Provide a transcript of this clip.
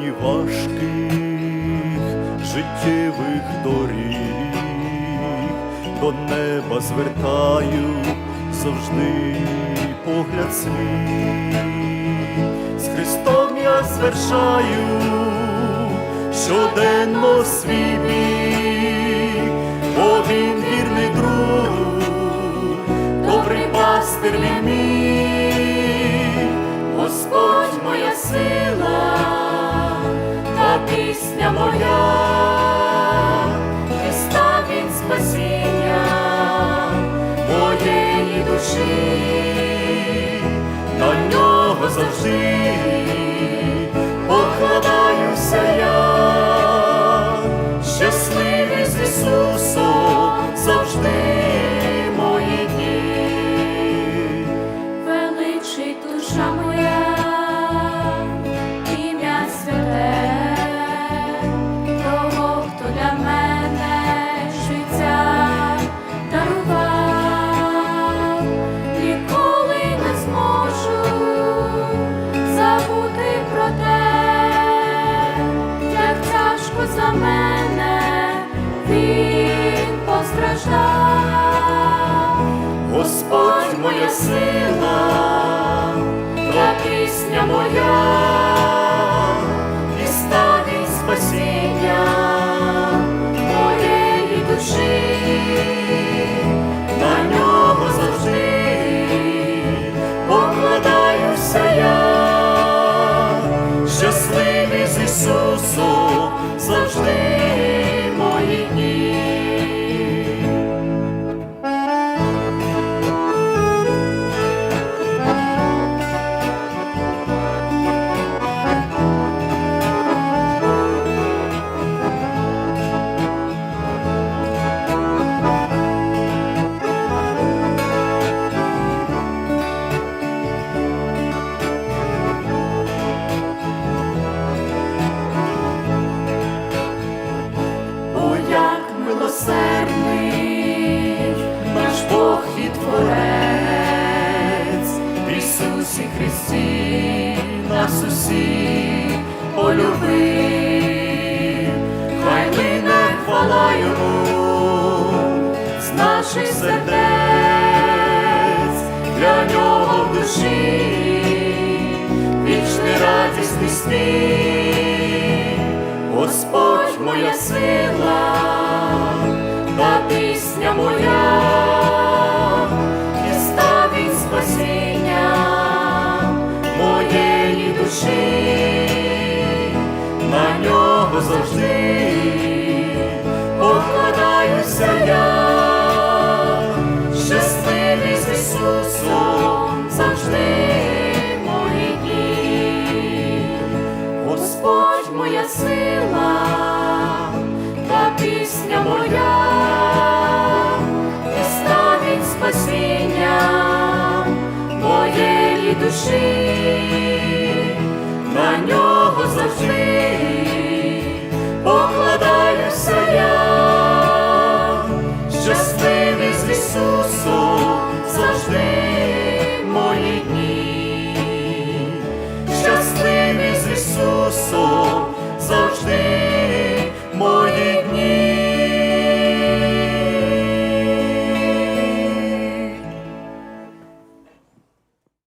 терені важких життєвих доріг, до неба звертаю завжди погляд свій, з Христом я звершаю щоденно свій бік, бо він вірний друг, добрий пастир мій, Господь моя сила пісня моя, Христа він спасіння моєї душі, на нього завжди покладаюся я, щасливий з Ісусом завжди мої дні. Величить душа моя, моя сила, та пісня моя, і він спасіння моєї душі, на нього завжди покладаюся я, щасливий з Ісусом Творець, Ісусі Христі нас усіх полюбив, хай лине хвала Йому з наших сердець, для нього в душі. Вічний радісний спів. Господь моя сила, та пісня моя, нього завжди. Покладаюся я, щасливий з Ісусом завжди мої дні. Господь моя сила, та пісня моя, і став він спасіння моєї душі,